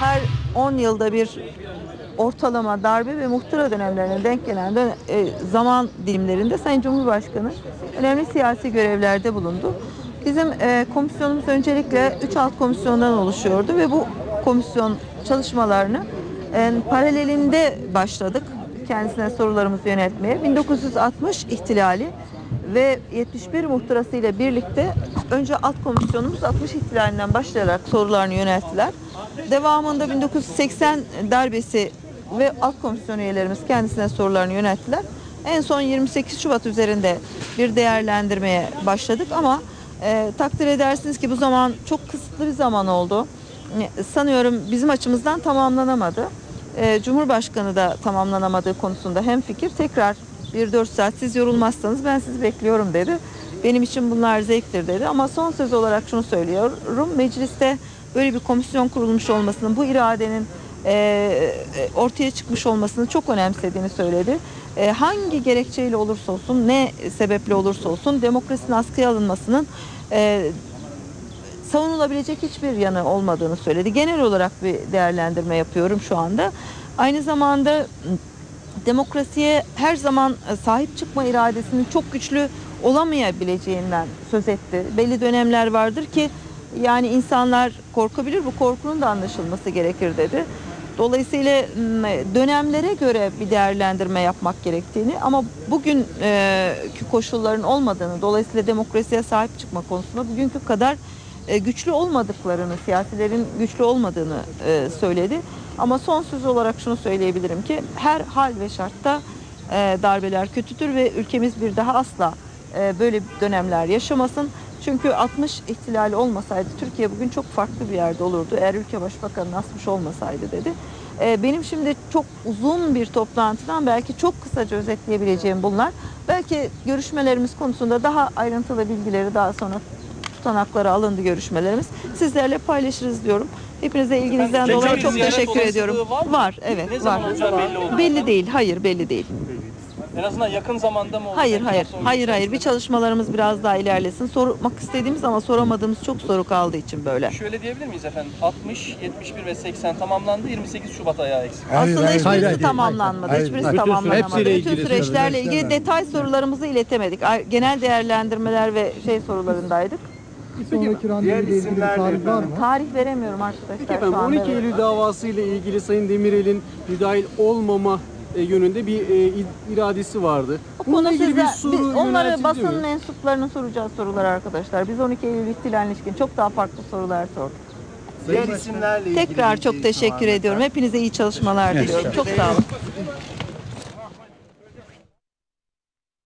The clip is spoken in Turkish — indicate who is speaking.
Speaker 1: her 10 yılda bir ortalama darbe ve muhtıra dönemlerine denk gelen dön- e, zaman dilimlerinde Sayın Cumhurbaşkanı önemli siyasi görevlerde bulundu. Bizim e, komisyonumuz öncelikle 3 alt komisyondan oluşuyordu ve bu komisyon çalışmalarını e, paralelinde başladık kendisine sorularımızı yöneltmeye. 1960 ihtilali ve 71 muhtırası ile birlikte önce alt komisyonumuz 60 ihtilalinden başlayarak sorularını yönelttiler. Devamında 1980 darbesi ve alt komisyon üyelerimiz kendisine sorularını yönelttiler. En son 28 Şubat üzerinde bir değerlendirmeye başladık ama e, takdir edersiniz ki bu zaman çok kısıtlı bir zaman oldu. E, Sanıyorum bizim açımızdan tamamlanamadı. E, Cumhurbaşkanı da tamamlanamadığı konusunda hem fikir tekrar bir dört saat siz yorulmazsanız ben sizi bekliyorum dedi. Benim için bunlar zevktir dedi ama son söz olarak şunu söylüyorum. Mecliste böyle bir komisyon kurulmuş olmasının bu iradenin e, e, ortaya çıkmış olmasını çok önemsediğini söyledi. E, hangi gerekçeyle olursa olsun ne sebeple olursa olsun demokrasinin askıya alınmasının e, savunulabilecek hiçbir yanı olmadığını söyledi. Genel olarak bir değerlendirme yapıyorum şu anda. Aynı zamanda demokrasiye her zaman sahip çıkma iradesinin çok güçlü olamayabileceğinden söz etti. Belli dönemler vardır ki yani insanlar korkabilir bu korkunun da anlaşılması gerekir dedi. Dolayısıyla dönemlere göre bir değerlendirme yapmak gerektiğini ama bugünkü koşulların olmadığını dolayısıyla demokrasiye sahip çıkma konusunda bugünkü kadar güçlü olmadıklarını, siyasilerin güçlü olmadığını söyledi. Ama son söz olarak şunu söyleyebilirim ki her hal ve şartta darbeler kötüdür ve ülkemiz bir daha asla böyle dönemler yaşamasın. Çünkü 60 ihtilali olmasaydı Türkiye bugün çok farklı bir yerde olurdu. Eğer ülke başbakanı asmış olmasaydı dedi. E, benim şimdi çok uzun bir toplantıdan belki çok kısaca özetleyebileceğim bunlar. Belki görüşmelerimiz konusunda daha ayrıntılı bilgileri daha sonra tutanakları alındı görüşmelerimiz. Sizlerle paylaşırız diyorum. Hepinize ilginizden dolayı çok teşekkür ediyorum.
Speaker 2: var mı?
Speaker 1: Var, evet,
Speaker 2: Ne
Speaker 1: var.
Speaker 2: Belli
Speaker 1: değil, hayır belli değil.
Speaker 2: En azından yakın zamanda mı olacak?
Speaker 1: Hayır, hayır, hayır, hayır. Bir çalışmalarımız biraz daha ilerlesin. Sormak istediğimiz ama soramadığımız çok soru kaldığı için böyle.
Speaker 2: Şöyle diyebilir miyiz efendim? 60, 71 ve 80 tamamlandı. 28 Şubat ayağı eksik.
Speaker 1: Aslında hiçbirisi
Speaker 3: hayır, hayır,
Speaker 1: tamamlanmadı.
Speaker 3: hayır,
Speaker 1: hiçbirisi
Speaker 3: hayır.
Speaker 1: tamamlanamadı.
Speaker 3: Hepsiyle
Speaker 1: Bütün
Speaker 3: ilgili
Speaker 1: süreçlerle ilgili detay sorularımızı iletemedik. Ay- Genel değerlendirmeler ve şey sorularındaydık.
Speaker 4: Bir sonraki randevu ile ilgili bir tarih var mı?
Speaker 1: Tarih veremiyorum arkadaşlar
Speaker 5: Peki
Speaker 1: şu
Speaker 5: efendim
Speaker 1: anda.
Speaker 5: 12 Eylül davası ile ilgili Sayın Demirel'in müdahil olmama yönünde bir e, iradesi vardı.
Speaker 1: O
Speaker 5: Bununla
Speaker 1: konu
Speaker 5: ilgili
Speaker 1: sizde,
Speaker 5: bir soru
Speaker 1: biz- onları basın
Speaker 5: mi?
Speaker 1: mensuplarının soracağı sorular arkadaşlar. Biz 12 Eylül ihtilaline ilişkin çok daha farklı sorular sorduk.
Speaker 6: Diğer isimlerle ilgili
Speaker 1: Tekrar çok teşekkür ediyorum. Hepinize iyi çalışmalar diliyorum. Çok sağ olun.